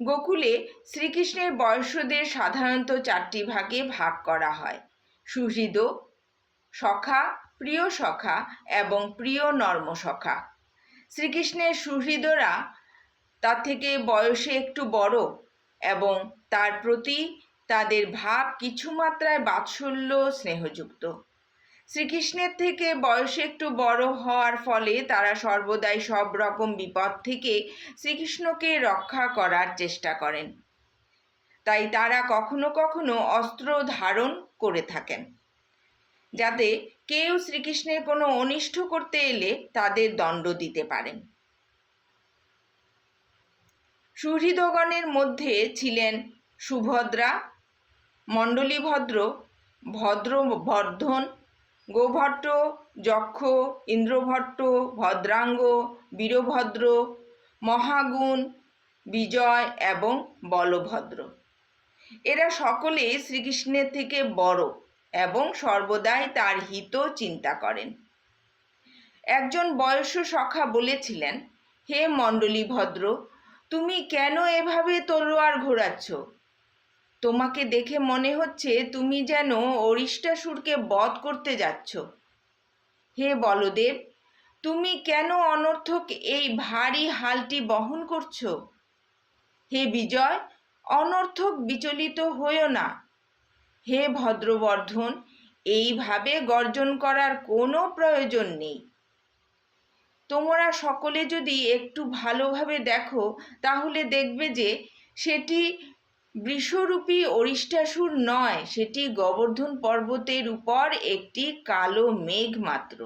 গোকুলে শ্রীকৃষ্ণের বয়স্যদের সাধারণত চারটি ভাগে ভাগ করা হয়। সুহৃদ, সখা, প্রিয় সখা এবং প্রিয় নর্ম সখা। শ্রীকৃষ্ণের সুহৃদরা তার থেকে বয়সে একটু বড় এবং তার প্রতি তাদের ভাব কিছু মাত্রায় বাৎসল্য স্নেহযুক্ত। শ্রীকৃষ্ণের থেকে বয়সে একটু বড় হওয়ার ফলে তারা সর্বদাই সব রকম বিপদ থেকে শ্রীকৃষ্ণকে রক্ষা করার চেষ্টা করেন। তাই তারা কখনো কখনো অস্ত্র ধারণ করে থাকেন। যাতে কেউ শ্রীকৃষ্ণের কোনো অনিষ্ট করতে এলে তাদের দণ্ড দিতে পারেন। সুহৃদগণের মধ্যে ছিলেন সুভদ্রা, মণ্ডলীভদ্র ভদ্র বর্ধন গোভট্ট, যক্ষ, ইন্দ্রভট্ট, ভদ্রাঙ্গ, বীরভদ্র, মহাগুণ, বিজয় এবং বলভদ্র। এরা সকলে শ্রীকৃষ্ণের থেকে বড় এবং সর্বদাই তার হিত চিন্তা করেন। একজন বয়স্য সখা বলেছিলেন, হে মণ্ডলী ভদ্র তুমি কেন এভাবে তলোয়ার ঘোরাচ্ছ? তোমাকে দেখে মনে হচ্ছে তুমি যেন অরিষ্টাসুরকে বধ করতে যাচ্ছ। হে বলদেব, তুমি কেন অনর্থক এই ভারী হালটি বহন করছ? হে বিজয়, অনর্থক বিচলিত হইও না। হে ভদ্রবর্ধন, এইভাবে গর্জন করার কোনো প্রয়োজন নেই। তোমরা সকলে যদি একটু ভালোভাবে দেখো, তাহলে দেখবে যে সেটি বৃষরূপী অরিষ্টাসুর নয় সেটি গোবর্ধন পর্বতের উপর একটি কালো মেঘ মাত্র